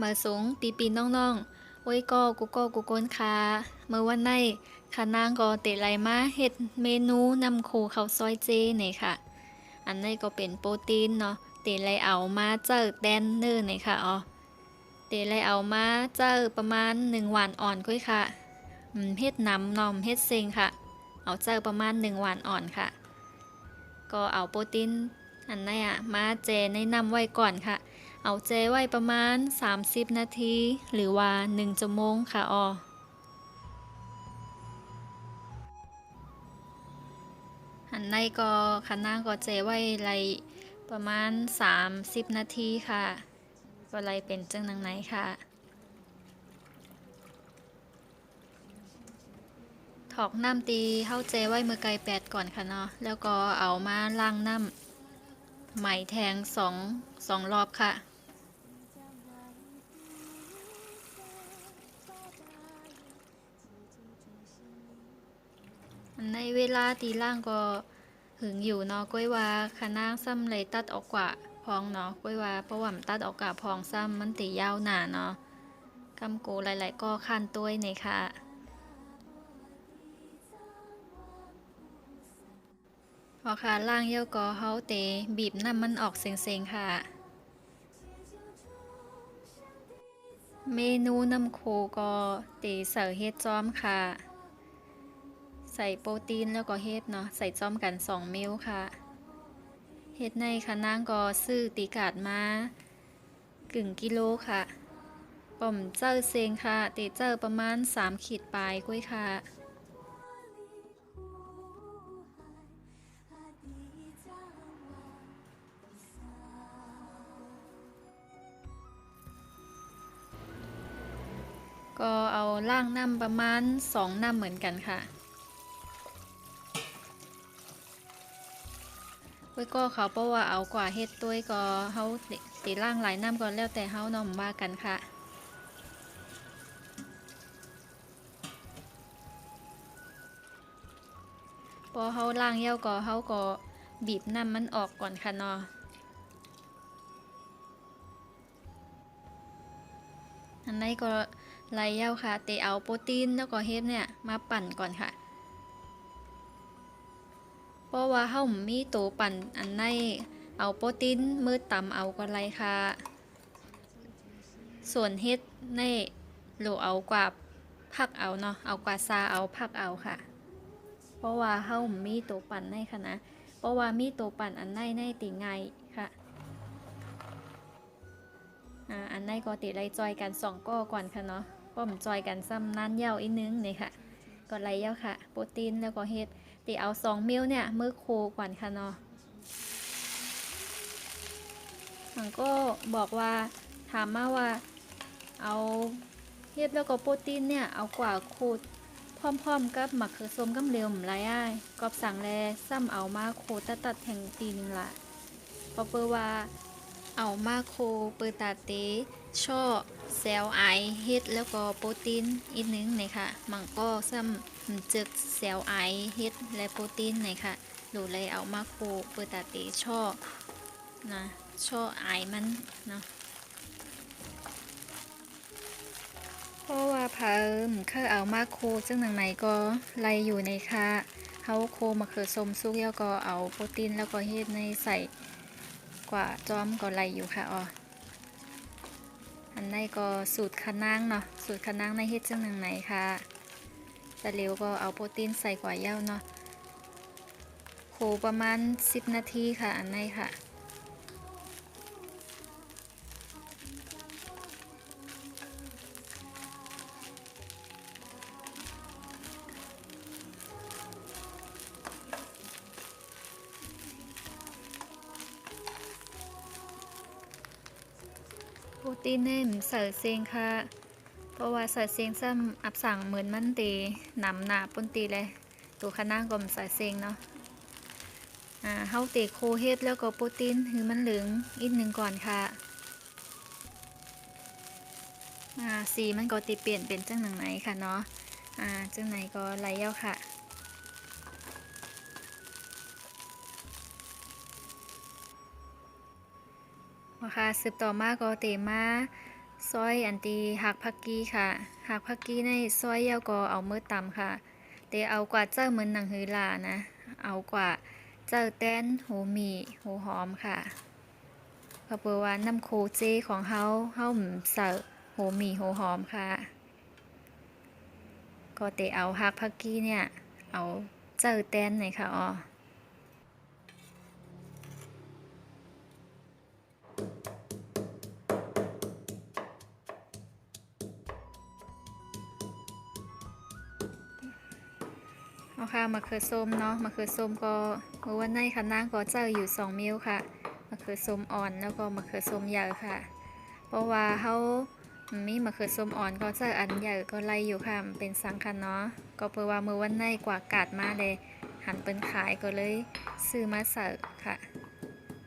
มาสูงปีปีน้องๆโอ้ยก็กูก็กูโกนคาเมื่อวันในคานางก็เตะไหลมาเฮ็ดเมนูนำโคข้าวซอยเจนี่ยค่ะ อันนี้ก็เป็นโปรตีนเนาะเตะไหลเอามาเจอแดนเนอร์นี่ยค่ะอ๋อเตะไหลเอามาเจอประมาณหนึ่งวันอ่อนก้อยค่ะเฮ็ดน้ำนอมเฮ็ดเซงค่ะ เอาเจอประมาณหนึ่งวันอ่อนค่ะ ก็เอาโปรตีนอันนี้อะมาเจในน้ำไว้ก่อนค่ะ เอาเจไว้ประมาณ 30 นาที หรือว่า1ชั่วโมงค่ะออหันในก็คันหน้าก็เจไว้ไรประมาณ 30 นาทีค่ะ ก็ไรเป็นจังนังไหนค่ะถอกน้ำตีเข้าเจไว้มือไกลแปดก่อนค่ะเนาะแล้วก็เอามาล้างน้ำไหมแทงสองสองรอบค่ะ ในเวลาตีล่างก็หึงอยู่เนาะก้อยว่าคณะซ้ำเลยตัดออกกว่าพองเนาะก้อยว่าเพราะว่ามันตัดออกกว่าพองซ้ำมันตียาวหนาเนาะกำโกหลายๆก็คันตัวยในค่ะพอค่ะล่างเยี่ยวก็เฮาเตบีบน้ำมันออกเซ็งๆค่ะ เมนูน้ำโคก็เตใส่เฮ็ดจอมค่ะ ใส่โปรตีนแล้วก็เฮ็ดเนาะใส่จ้อมกัน2มิลค่ะเฮ็ดในคะนางก็ซื้อตีกาดมากึ่งกิโลค่ะป่อมเจ้าเซงค่ะเตเจอประมาณ 3 ขีดปลายกุ้ยค่ะก็เอาล่างน้ำประมาณ 2น้ำเหมือนกันค่ะ ไว้ก็เขาเพราะว่าเอากว่าเฮ็ดตัวก็เฮาติล่างหลายน้ำก่อนแล้วแต่เฮานอมว่ากันค่ะพอเฮาล่างเย้าก็เฮาก็บีบน้ำมันออกก่อนค่ะเนาะอันนี้ก็ไล่เย้าค่ะเตเอาโปรตีนแล้วก็เฮ็ดเนี่ยมาปั่นก่อนค่ะ เพราะว่าเฮามีตัวปั่นอันในเอาโปรตีนมือต่ำเอาก็ไรค่ะ ส่วนเฮ็ดในโหลเอากว่าพักเอาเนาะเอากว่าซาเอาพักเอาค่ะ เพราะว่าเฮามีตัวปั่นในค่ะนะเพราะว่ามีตัวปั่นอันในในติง่ายค่ะอ่าอันในก็ติไรจอยกันสองก้อก่อนค่ะเนาะป้อมจอยกันซ้ำนั้นเย้าอีกนึงนี่ค่ะก็ไรเย้าค่ะ โปรตีนแล้วก็เฮ็ด ติเอาสองมิลเนี่ย มือโคก่อนค่ะเนาะมันก็บอกว่าถามมาว่าเอาเฮ็ดแล้วก็โปรตีนเนี่ย เอากว่าโคดพร้อมๆกับหมักเขือส้มกับเหลวหมไรอ้ายกอบสั่งแลซ้ำเอามาโคตัดตัดๆแทงตีนงละเพอเปอว่าเอามาโคเปอร์ตาเตช่อ เซลล์ไอเฮ็ดแล้วก็โปรตีนอีกหนึงนี่ค่ะมันก็ซ้ำจึกเซลล์ไอเฮ็ดและโปรตีนนี่ค่ะดูเลยเอามาโคเปอร์ตาเตช่อนะช่อไอมันเนาะเพราะว่าเพิ่มเคยเอามาโคจังหนังไหนก็ไล่อยู่ในค่ะเฮาโคมะเขือส้มซุกแล้วก็เอาโปรตีนแล้วก็เฮ็ดในใส่กว่าจอมก็ไลอยู่ค่ะอ๋อ อันในก็สูตรคะนางเนาะสูตรคะนางในเฮ็ดจังหนังไหนค่ะแต่เร็วก็เอาโปรตีนใส่กว่าเย้าเนาะโคประมาณ 10 นาทีค่ะ อันในค่ะ ปรตีนเน่มใส่เซงค่ะ เพราะว่าใส่เซงซ้ำอับสั่งเหมือนมันตีหนำหนาปนตีเลยตัวคณะก็มนใส่เซงเนาะอ่าเฮาเตะโคเฮ็ดแล้วก็โปรตีนคือมันเหลืองอีกหนึ่งก่อนค่ะอ่าสีมันก็ติเปลี่ยนเป็นจังหนังไหนค่ะเนาะอ่าจังไหนก็ไหลเย้าค่ะ ค่ะสืบต่อมาก็เตมาซอยอันตีหักผักกี้ค่ะหักผักกี้ในซอยเยาก็เอามือต่ำค่ะแต่เอากว่าเจ้าเหมือนหนังหือลานะ เอากว่าเจ้าแต้นหูหมีหูหอมค่ะเพระเปิดว่าน้ำโคเจของเฮาเฮาหมเสิร์ฟหูหมีหูหอมค่ะ ก็เตเอาหักผักกี้เนี่ย เอาเจ้าแต้นหน่อยค่ะอ๋อ ค่ะมะเขือส้มเนาะมะเขือส้มก็เมื่อวันในค่ะนางก็เจออยู่ 2 มิลค่ะมะเขือส้มอ่อนแล้วก็มะเขือส้มใหญ่ค่ะ เพราะว่าเขามีมะเขือส้มอ่อนก็เจออันใหญ่ก็ไล่อยู่ค่ะเป็นสังคันเนาะก็เพื่อว่าเมื่อวันในกว่ากาดมาเลย หันเป็นขายก็เลยซื้อมาเสิร์ฟค่ะ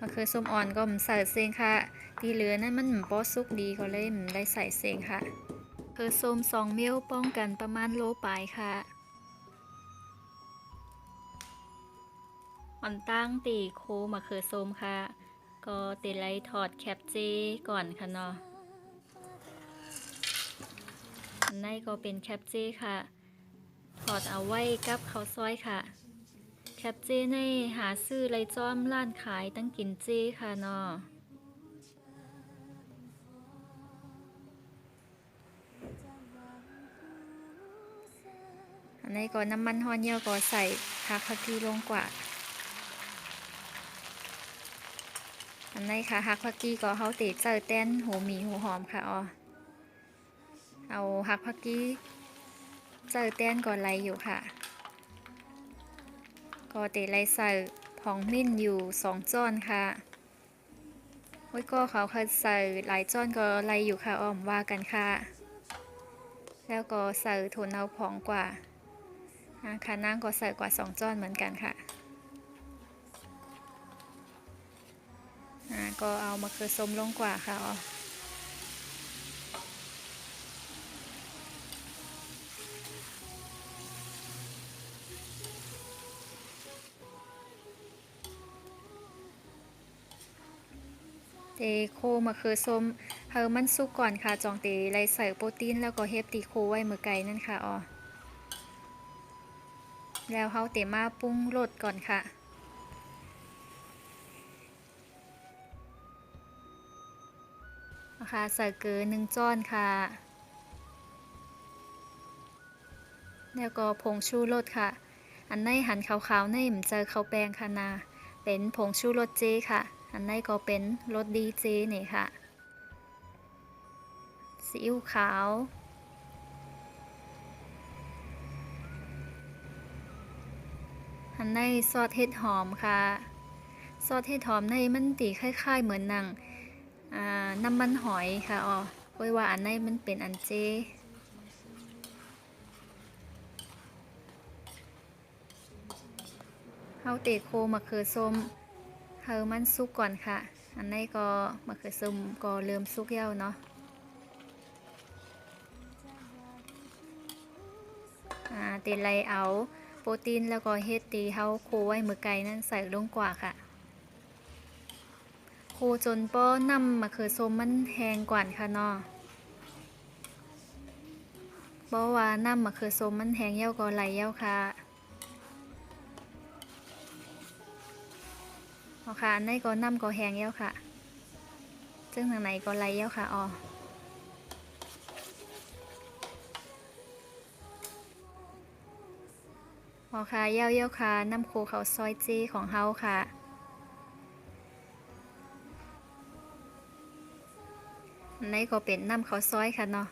มะเขือส้มอ่อนก็มเสิร์ฟเองค่ะ ที่เหลือนั้นมันบ่สุกดีก็เลยมได้ใส่เซงค่ะมะเขือส้ม2มิลป้องกันประมาณโลปลายค่ะ อ่อนตั้งตีโคมะเขือส้มค่ะ ก็ตีไลถอดแคปเจก่อนค่ะเนาะอันในก็เป็นแคปเจค่ะ ถอดเอาไว้กับข้าวซอยค่ะ แคปเจในหาซื้อไรจ้อมร้านขายตั้งกินเจค่ะเนาะอันนี้ก็น้ำมันฮอนเยี่ยวก็ใส่ผักผักกีลงกว่า อันนี้ค่ะฮักพักกี้ก็เขาติเจอแต้นหูหมีหูหอมค่ะอ๋อเอาฮักพักกี้เจอแต้นก่อนไรอยู่ค่ะ ก็ติไรใส่ผองมิ้นอยู่สองจ้อนค่ะโอ้ยก็เขาเคยใส่หลายจ้อนก็ไรอยู่ค่ะอ้อมว่ากันค่ะ แล้วก็ใส่ถั่วเน่าผองกว่าอ่าค่ะนั่งก็ใส่กว่าสองจ้อนเหมือนกันค่ะ ก็เอามะเขือส้มลงกว่าค่ะเตโคมะเขือส้มเฮามันสุกก่อนค่ะ จองเตไรใส่โปรตีนแล้วก็เฮปตีโคไว้มือไก่นั่นค่ะอ๋อแล้วเฮาเตมาปรุงรสก่อนค่ะ นะคะใส่เกลือหนึ่งจ้อนค่ะ แล้วก็ผงชูรสค่ะ อันในหันขาวๆในมเจอข้าวแปงค่ะนา เป็นผงชูรสเจค่ะ อันในก็เป็นรสดีเจนี่ค่ะซีอิ๊วขาวอันในซอสเห็ดหอมค่ะ ซอสเห็ดหอมในมันตีคล้ายๆ เหมือนหนัง น้ำมันหอยค่ะอ๋อไว้ว่าอันไหนมันเป็นอันเจเฮาเตะโคมะเขือส้มเฮามันสุกก่อนค่ะ อันไหนก็มะเขือส้มก็เริ่มสุกแล้วเนาะเตไลเอาโปรตีนแล้วก็เฮดตีเฮาโคไว้มือไก่นั่นใส่ลงกว่าค่ะ โคจนป้อนำมะเขือส้มมันแห้งกว่าค่ะเนาะเพราะว่าน้ำมะเขือส้มมันแห้งเย้าก็ไหลเย้าค่ะเอาค่ะอันในก็น้ำก็แห้งเย้าค่ะซึ่งทางไหนก็ไหลเย้าค่ะอ๋อเอค่ะเย้าเย้าค่ะน้ำโคเขาซอยเจของเฮาค่ะ อันนี้ก็เป็นน้ำข้าวซอยค่ะเนาะ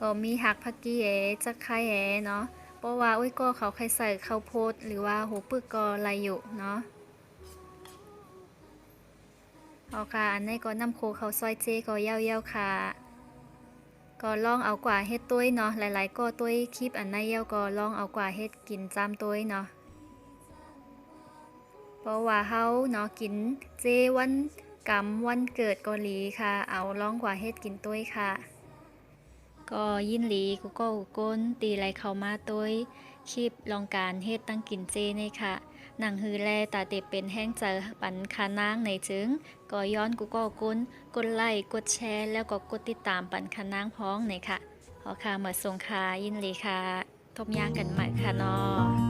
ก็มีหักผักกี้แอจักไข่แอเนาะเพราะว่าอุ้ยก็เขาใครใส่ข้าวโพดหรือว่าหัวปึกก็ไรอยู่เนาะเอาค่ะอันนี้ก็น้ำโคข้าวซอยเจก็เย้าๆค่ะ ก็ลองเอากว่าเฮ็ดตุ้ยเนาะหลาย ๆ ก็ตุ้ยคลิปอันนี้เย้าก็ลองเอากว่าเฮ็ดกินจามตุ้ยเนาะเพราะว่าเฮาเนาะกินเจวัน กรรมวันเกิดเกาหลีค่ะ เอาร้องกว่าเฮ็ดกินตุ้ยค่ะ ก็ยินหลีกูก็กูก้นตีไรเข้ามาตุ้ยคลิปลองการเฮ็ดตั้งกินเจนี่ค่ะ หนังฮือแลตาเตเป็นแห้งเจอปันคานางในจึง ก็ย้อนกูก็กุนกดไลค์กดแชร์แล้วก็กดติดตามปันคานางพ้องในค่ะขอค่ะเหมือส่งค่ะยินดีค่ะ ทบย่างกันใหม่ค่ะเนอ